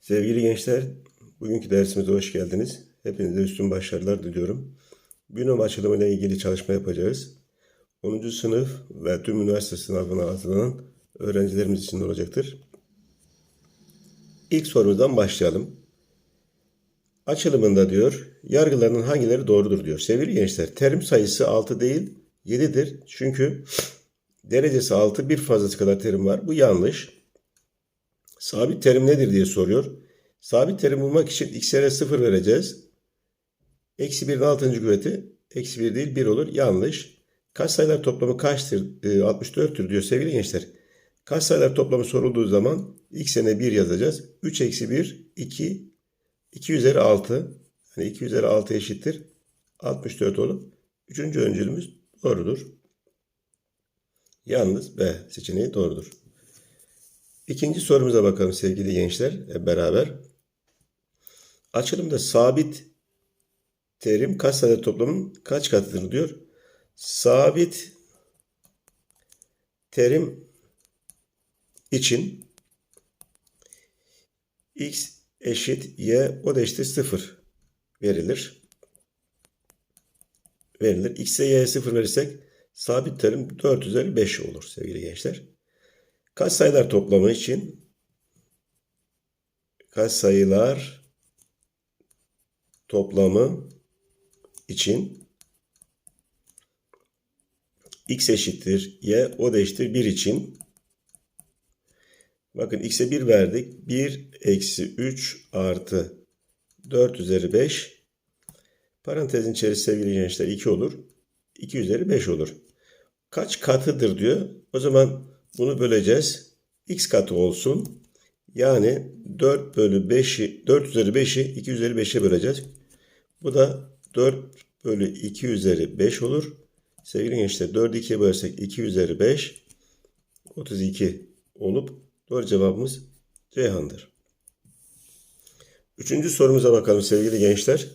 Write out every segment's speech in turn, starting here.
Sevgili gençler, bugünkü dersimize hoş geldiniz. Hepinize üstün başarılar diliyorum. Binom açılımı ile ilgili çalışma yapacağız. 10. sınıf ve tüm üniversite sınavına hazırlanan öğrencilerimiz için olacaktır. İlk sorumuzdan başlayalım. Açılımında diyor, yargılarının hangileri doğrudur diyor. Sevgili gençler, terim sayısı 6 değil 7'dir. Çünkü derecesi 6 bir fazlası kadar terim var. Bu yanlış. Sabit terim nedir diye soruyor. Sabit terim bulmak için x'lere 0 vereceğiz. Eksi 1'in 6. kuvveti eksi 1 değil 1 olur. Yanlış. Katsayılar toplamı kaçtır? E, 64'tür diyor sevgili gençler. Katsayılar toplamı sorulduğu zaman x'ine 1 yazacağız. 3 eksi 1 2 2 üzeri 6 yani 2 üzeri 6 eşittir 64 olup 3. öncülümüz doğrudur. Yalnız B seçeneği doğrudur. İkinci sorumuza bakalım sevgili gençler hep beraber. Açılımda sabit terim kaç sayılar toplamının kaç katıdır diyor. Sabit terim için x eşit y o da eşittir 0 verilir. Verilir. x'e y'ye 0 verirsek sabit terim 4 üzeri 5 olur sevgili gençler. Katsayılar toplamı için? Katsayılar toplamı için? X eşittir y o da eşittir 1 için. Bakın x'e 1 verdik. 1 eksi 3 artı 4 üzeri 5 parantezin içerisinde sevgili gençler 2 olur. 2 üzeri 5 olur. Kaç katıdır diyor. O zaman bunu böleceğiz. X katı olsun. Yani 4 bölü 5'i 4 üzeri 5'i 2 üzeri 5'e böleceğiz. Bu da 4 bölü 2 üzeri 5 olur. Sevgili gençler 4'ü 2'ye bölersek 2 üzeri 5 32 olup doğru cevabımız Ceyhan'dır. Üçüncü sorumuza bakalım sevgili gençler.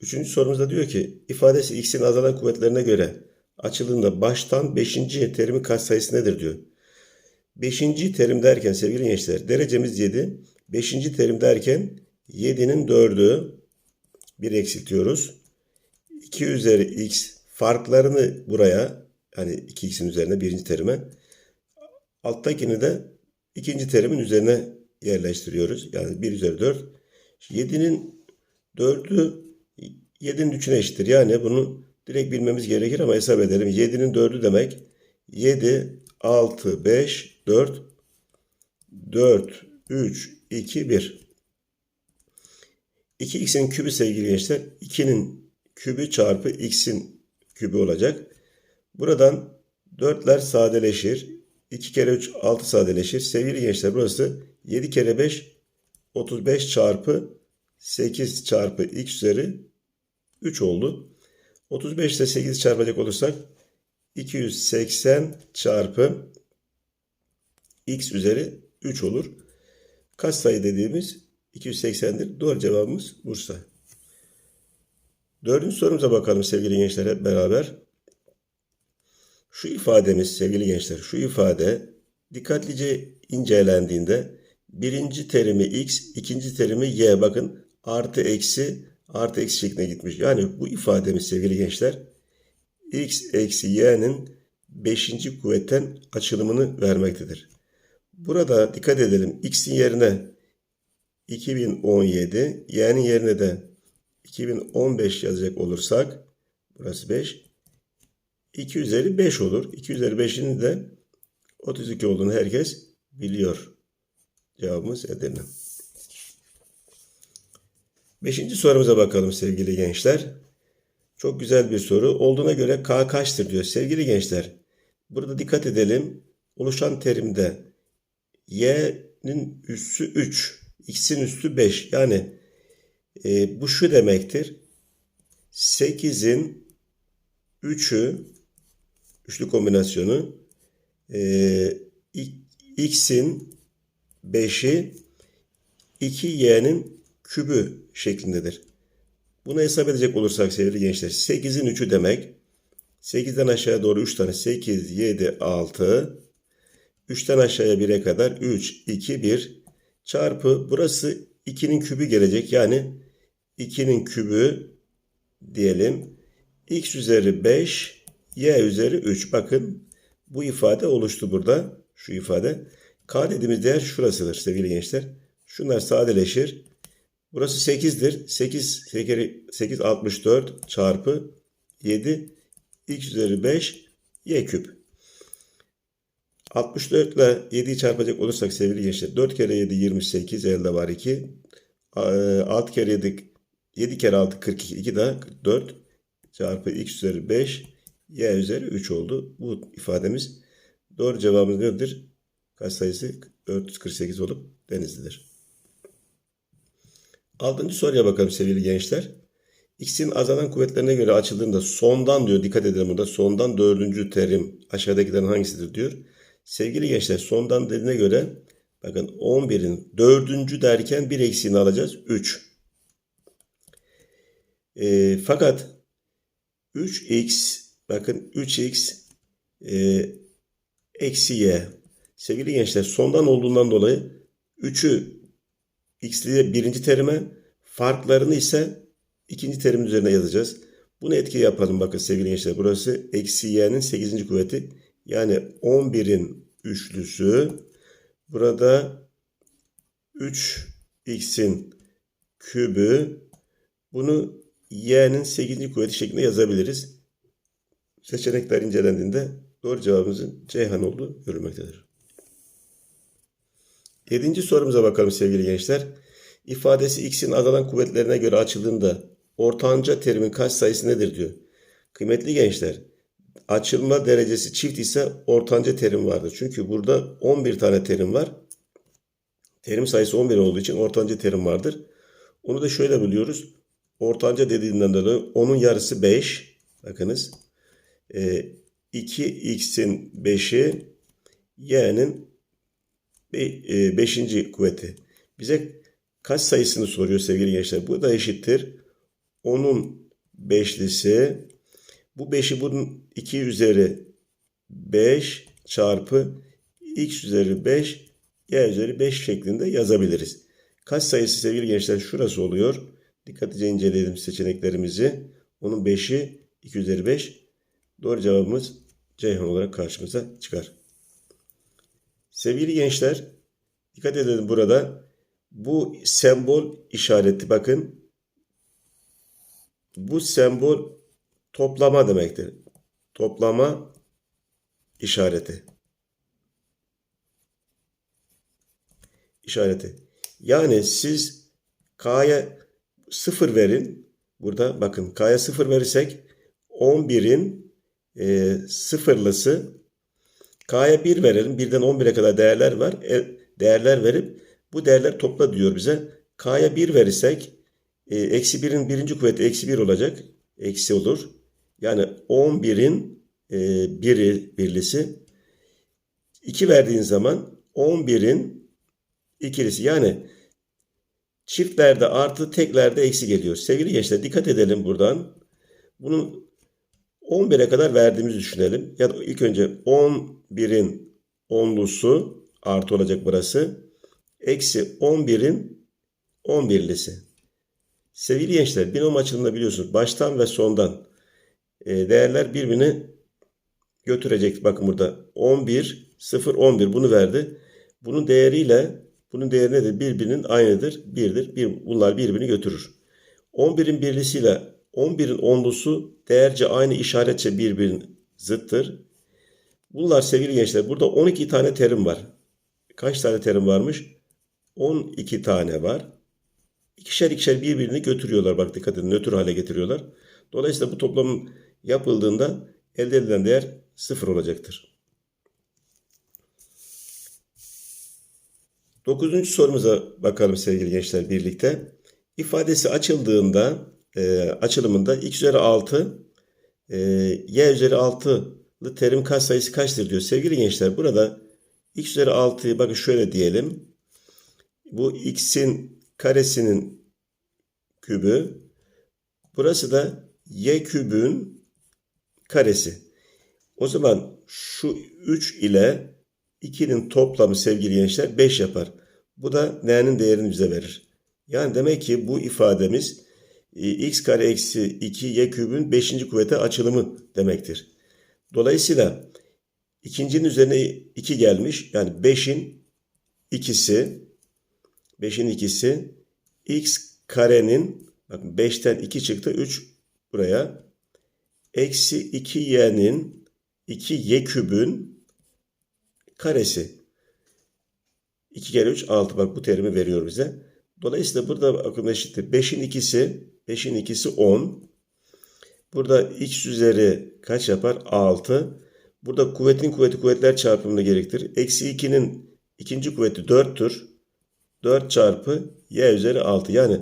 Üçüncü sorumuzda diyor ki ifadesi x'in azalan kuvvetlerine göre açıldığında baştan 5. terimin katsayısı nedir diyor. 5. terim derken sevgili gençler derecemiz 7. 5. terim derken 7'nin 4'ü 1 eksiltiyoruz. 2 üzeri x farklarını buraya hani 2x'in üzerine birinci terime alttakini de ikinci terimin üzerine yerleştiriyoruz. Yani 1 üzeri 4. 7'nin 4'ü 7'nin 3'üne eşittir. Yani bunu direkt bilmemiz gerekir ama hesap edelim. 7'nin 4'ü demek 7, 6, 5, 4, 4, 3, 2, 1. 2x'in kübü sevgili gençler 2'nin kübü çarpı x'in kübü olacak. Buradan 4'ler sadeleşir. 2 kere 3 6 sadeleşir. Sevgili gençler burası 7 kere 5 35 çarpı 8 çarpı x üzeri 3 oldu. 35 ile 8'i çarpacak olursak 280 çarpı x üzeri 3 olur. Kaç sayı dediğimiz 280'dir. Doğru cevabımız Bursa. Dördüncü sorumuza bakalım sevgili gençler hep beraber. Şu ifademiz sevgili gençler şu ifade dikkatlice incelendiğinde birinci terimi x, ikinci terimi y bakın artı eksi artı eksi şekline gitmiş. Yani bu ifademiz sevgili gençler x eksi y'nin 5. kuvvetten açılımını vermektedir. Burada dikkat edelim. x'in yerine 2017, y'nin yerine de 2015 yazacak olursak burası 5. 2 üzeri 5 olur. 2 üzeri 5'in de 32 olduğunu herkes biliyor. Cevabımız Edirne. Beşinci sorumuza bakalım sevgili gençler. Çok güzel bir soru. Olduğuna göre K kaçtır diyor. Sevgili gençler, burada dikkat edelim. Oluşan terimde y'nin üssü 3, x'in üssü 5. Yani e, bu şu demektir. 8'in 3'ü üçlü kombinasyonu e, x'in 5'i 2y'nin kübü şeklindedir. Bunu hesap edecek olursak sevgili gençler 8'in 3'ü demek 8'den aşağıya doğru 3 tane 8, 7, 6 3'ten aşağıya 1'e kadar 3, 2, 1 çarpı burası 2'nin kübü gelecek. Yani 2'nin kübü diyelim. x üzeri 5 y üzeri 3. Bakın bu ifade oluştu burada. Şu ifade. K dediğimiz değer şurasıdır sevgili gençler. Şunlar sadeleşir. Burası 8'dir. 8, 8 64 çarpı 7 x üzeri 5 y küp. 64 ile 7'yi çarpacak olursak sevgili gençler 4 kere 7 28 elde var 2. 6 kere 7 7 kere 6 42 2 daha 44 çarpı x üzeri 5 y üzeri 3 oldu. Bu ifademiz doğru cevabımız nedir? Kaç sayısı? 448 olup denizlidir. Altıncı soruya bakalım sevgili gençler. X'in azalan kuvvetlerine göre açıldığında sondan diyor dikkat edelim burada sondan dördüncü terim aşağıdakilerin hangisidir diyor. Sevgili gençler sondan dediğine göre bakın 11'in dördüncü derken bir eksiğini alacağız 3. E, fakat 3x bakın 3x e, eksi y. Sevgili gençler sondan olduğundan dolayı 3'ü x'li birinci terime farklarını ise ikinci terimin üzerine yazacağız. Bunu etki yapalım bakın sevgili gençler. Burası eksi y'nin 8. kuvveti. Yani 11'in üçlüsü. Burada 3x'in kübü. Bunu y'nin 8. kuvveti şeklinde yazabiliriz. Seçenekler incelendiğinde doğru cevabımızın Ceyhan olduğu görülmektedir. Yedinci sorumuza bakalım sevgili gençler. İfadesi x'in azalan kuvvetlerine göre açıldığında ortanca terimin kaç sayısı nedir diyor. Kıymetli gençler, açılma derecesi çift ise ortanca terim vardır. Çünkü burada 11 tane terim var. Terim sayısı 11 olduğu için ortanca terim vardır. Onu da şöyle biliyoruz. Ortanca dediğinden dolayı onun yarısı 5. Bakınız. E, 2x'in 5'i y'nin 5. kuvveti. Bize kaç sayısını soruyor sevgili gençler. Bu da eşittir. Onun beşlisi. Bu 5'i bunun 2 üzeri 5 çarpı x üzeri 5 y üzeri 5 şeklinde yazabiliriz. Kaç sayısı sevgili gençler şurası oluyor. Dikkatlice inceleyelim seçeneklerimizi. Onun 5'i 2 üzeri 5. Doğru cevabımız Ceyhan olarak karşımıza çıkar. Sevgili gençler, dikkat edelim burada. Bu sembol işareti bakın. Bu sembol toplama demektir. Toplama işareti. İşareti. Yani siz K'ya 0 verin. Burada bakın K'ya 0 verirsek 11'in e, sıfırlısı K'ya 1 verelim. 1'den 11'e kadar değerler var. E, değerler verip bu değerler topla diyor bize. K'ya 1 verirsek e, eksi 1'in birinci kuvveti eksi 1 olacak. Eksi olur. Yani 11'in e, biri birlisi. 2 verdiğin zaman 11'in ikilisi. Yani çiftlerde artı teklerde eksi geliyor. Sevgili gençler dikkat edelim buradan. Bunun 11'e kadar verdiğimizi düşünelim. Ya da ilk önce 11'in onlusu artı olacak burası. Eksi 11'in 11'lisi. Sevgili gençler binom açılımında biliyorsunuz baştan ve sondan e, değerler birbirini götürecek. Bakın burada 11, 0, 11 bunu verdi. Bunun değeriyle bunun değeri nedir? Birbirinin aynıdır. Birdir. Bir, bunlar birbirini götürür. 11'in birlisiyle 11'in onlusu değerce aynı işaretçe birbirinin zıttır. Bunlar sevgili gençler burada 12 tane terim var. Kaç tane terim varmış? 12 tane var. İkişer ikişer birbirini götürüyorlar. Bak dikkat edin nötr hale getiriyorlar. Dolayısıyla bu toplam yapıldığında elde edilen değer sıfır olacaktır. Dokuzuncu sorumuza bakalım sevgili gençler birlikte. İfadesi açıldığında e, açılımında x üzeri 6 e, y üzeri 6'lı terim kaç sayısı kaçtır diyor. Sevgili gençler burada x üzeri 6'yı bakın şöyle diyelim. Bu x'in karesinin kübü. Burası da y kübün karesi. O zaman şu 3 ile 2'nin toplamı sevgili gençler 5 yapar. Bu da n'nin değerini bize verir. Yani demek ki bu ifademiz x kare eksi 2 y kübün 5. kuvvete açılımı demektir. Dolayısıyla ikincinin üzerine 2 gelmiş. Yani 5'in ikisi 5'in ikisi x karenin bakın 5'ten 2 çıktı 3 buraya eksi 2y'nin 2y kübün karesi. 2 kere 3 6 bak bu terimi veriyor bize. Dolayısıyla burada bakın eşittir. 5'in ikisi 5'in ikisi 10. Burada x üzeri kaç yapar? 6. Burada kuvvetin kuvveti kuvvetler çarpımını gerektirir. Eksi 2'nin ikinci kuvveti 4'tür. 4 çarpı y üzeri 6. Yani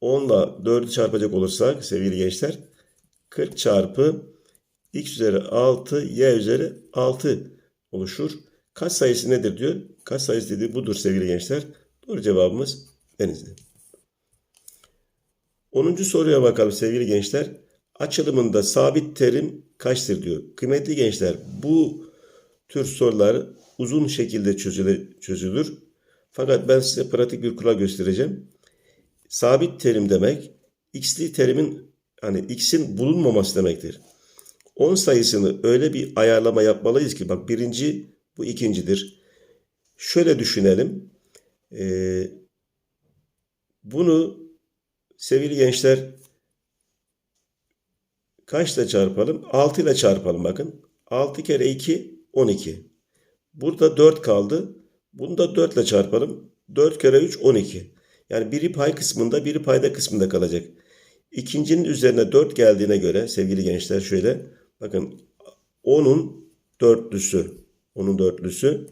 10 ile 4'ü çarpacak olursak sevgili gençler 40 çarpı x üzeri 6 y üzeri 6 oluşur. Kaç sayısı nedir diyor. Kaç sayısı dediği budur sevgili gençler. Doğru cevabımız Denizli. 10. soruya bakalım sevgili gençler. Açılımında sabit terim kaçtır diyor. Kıymetli gençler bu tür sorular uzun şekilde çözülür. Fakat ben size pratik bir kural göstereceğim. Sabit terim demek x'li terimin hani x'in bulunmaması demektir. 10 sayısını öyle bir ayarlama yapmalıyız ki bak birinci bu ikincidir. Şöyle düşünelim. Ee, bunu sevgili gençler kaçla çarpalım? 6 ile çarpalım bakın. 6 kere 2 12. Burada 4 kaldı. Bunu da 4 ile çarpalım. 4 kere 3 12. Yani biri pay kısmında biri payda kısmında kalacak. İkincinin üzerine 4 geldiğine göre sevgili gençler şöyle bakın 10'un dörtlüsü 10'un dörtlüsü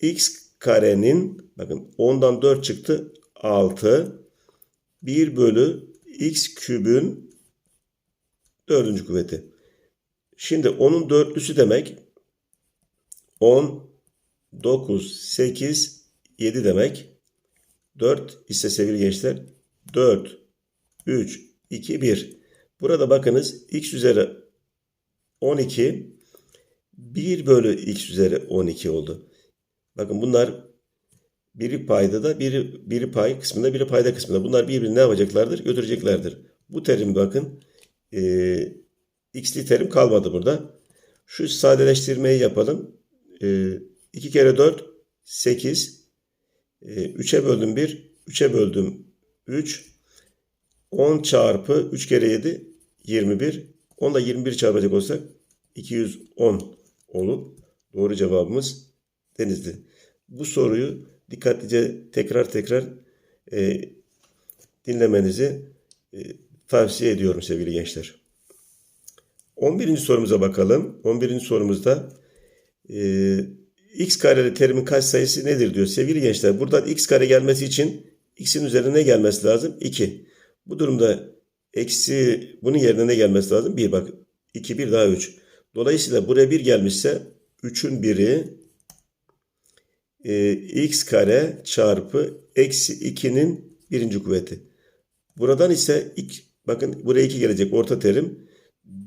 x karenin bakın 10'dan 4 çıktı 6 1 bölü x kübün dördüncü kuvveti. Şimdi 10'un dörtlüsü demek 10, 9, 8, 7 demek. 4 ise sevgili gençler 4, 3, 2, 1. Burada bakınız x üzeri 12 1 bölü x üzeri 12 oldu. Bakın bunlar biri payda da biri, biri pay kısmında biri payda kısmında. Bunlar birbirini ne yapacaklardır? Götüreceklerdir. Bu terim bakın e, x'li terim kalmadı burada. Şu sadeleştirmeyi yapalım. E, 2 kere 4 8 e, 3'e böldüm 1 3'e böldüm 3 10 çarpı 3 kere 7 21 10 da 21 çarpacak olsak 210 olup doğru cevabımız Denizli. Bu soruyu dikkatlice tekrar tekrar e, dinlemenizi e, tavsiye ediyorum sevgili gençler. 11. sorumuza bakalım. 11. sorumuzda e, x kareli terimin kaç sayısı nedir diyor. Sevgili gençler buradan x kare gelmesi için x'in üzerine ne gelmesi lazım? 2. Bu durumda eksi bunun yerine ne gelmesi lazım? 1 bak. 2 1 daha 3. Dolayısıyla buraya 1 gelmişse 3'ün biri e, x kare çarpı eksi 2'nin birinci kuvveti. Buradan ise ilk, bakın buraya 2 gelecek orta terim.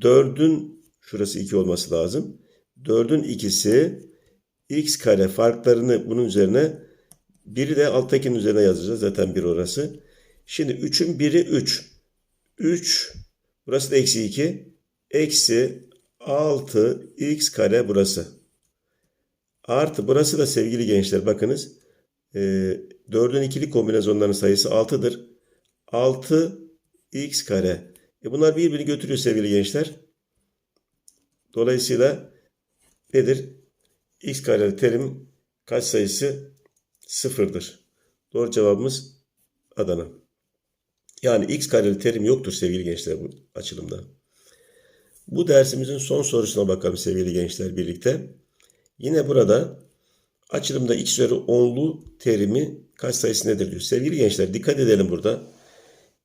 4'ün şurası 2 olması lazım. 4'ün ikisi x kare farklarını bunun üzerine biri de alttakinin üzerine yazacağız. Zaten bir orası. Şimdi 3'ün biri 3. 3 burası da eksi 2. Eksi 6 x kare burası. Artı burası da sevgili gençler bakınız. E, 4'ün ikili kombinasyonlarının sayısı 6'dır. 6 x kare. E bunlar birbirini götürüyor sevgili gençler. Dolayısıyla nedir? x kareli terim kaç sayısı? Sıfırdır. Doğru cevabımız Adana. Yani x kareli terim yoktur sevgili gençler bu açılımda. Bu dersimizin son sorusuna bakalım sevgili gençler birlikte. Yine burada açılımda x üzeri 10'lu terimi kaç sayısı nedir diyor. Sevgili gençler dikkat edelim burada.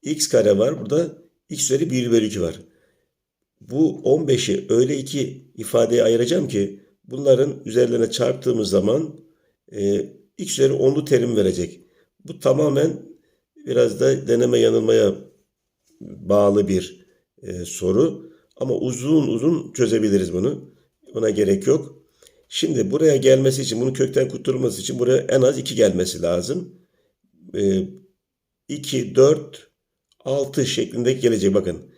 x kare var. Burada x üzeri 1 bölü 2 var. Bu 15'i öyle iki ifadeye ayıracağım ki bunların üzerlerine çarptığımız zaman e, x üzeri 10'lu terim verecek. Bu tamamen biraz da deneme yanılmaya bağlı bir e, soru. Ama uzun uzun çözebiliriz bunu. Ona gerek yok. Şimdi buraya gelmesi için, bunun kökten kurtulması için buraya en az 2 gelmesi lazım. Ee, 2, 4, 6 şeklinde gelecek. Bakın.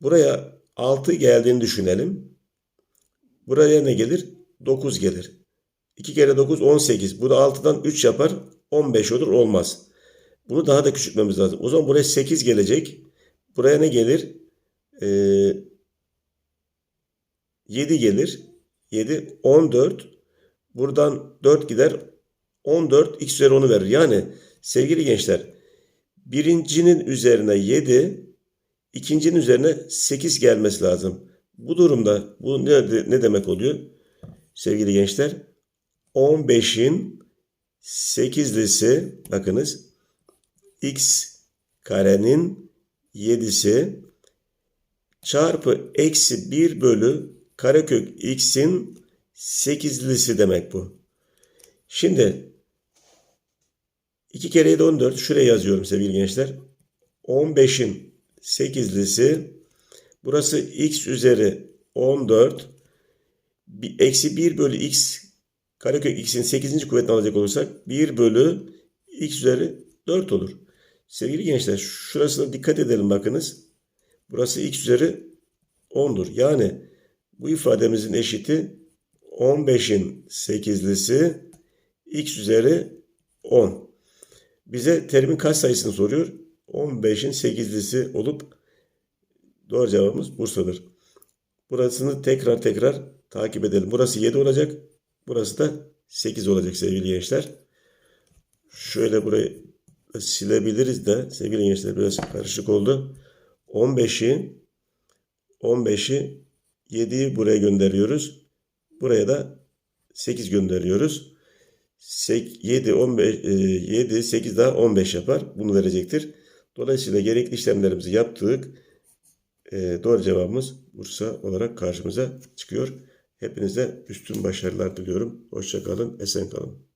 Buraya 6 geldiğini düşünelim. Buraya ne gelir? 9 gelir. 2 kere 9 18. Bu da 6'dan 3 yapar. 15 olur. Olmaz. Bunu daha da küçültmemiz lazım. O zaman buraya 8 gelecek. Buraya ne gelir? Ee, 7 gelir. 7, 14. Buradan 4 gider. 14 x üzeri 10'u verir. Yani sevgili gençler birincinin üzerine 7, ikincinin üzerine 8 gelmesi lazım. Bu durumda bu ne, ne demek oluyor? Sevgili gençler 15'in 8'lisi bakınız x karenin 7'si çarpı eksi 1 bölü karekök x'in 8'lisi demek bu. Şimdi 2 kere 7 14 şuraya yazıyorum sevgili gençler. 15'in 8'lisi burası x üzeri 14 bir- eksi 1 bölü x karekök x'in 8. kuvvetini alacak olursak 1 bölü x üzeri 4 olur. Sevgili gençler şurasına dikkat edelim bakınız. Burası x üzeri 10'dur. Yani bu ifademizin eşiti 15'in 8'lisi x üzeri 10. Bize terimin kaç sayısını soruyor? 15'in 8'lisi olup doğru cevabımız Bursa'dır. Burasını tekrar tekrar takip edelim. Burası 7 olacak. Burası da 8 olacak sevgili gençler. Şöyle burayı silebiliriz de sevgili gençler biraz karışık oldu. 15'i 15'i 7'yi buraya gönderiyoruz. Buraya da 8 gönderiyoruz. 7, 15, 7, 8 daha 15 yapar. Bunu verecektir. Dolayısıyla gerekli işlemlerimizi yaptık. E, doğru cevabımız Bursa olarak karşımıza çıkıyor. Hepinize üstün başarılar diliyorum. Hoşça kalın, esen kalın.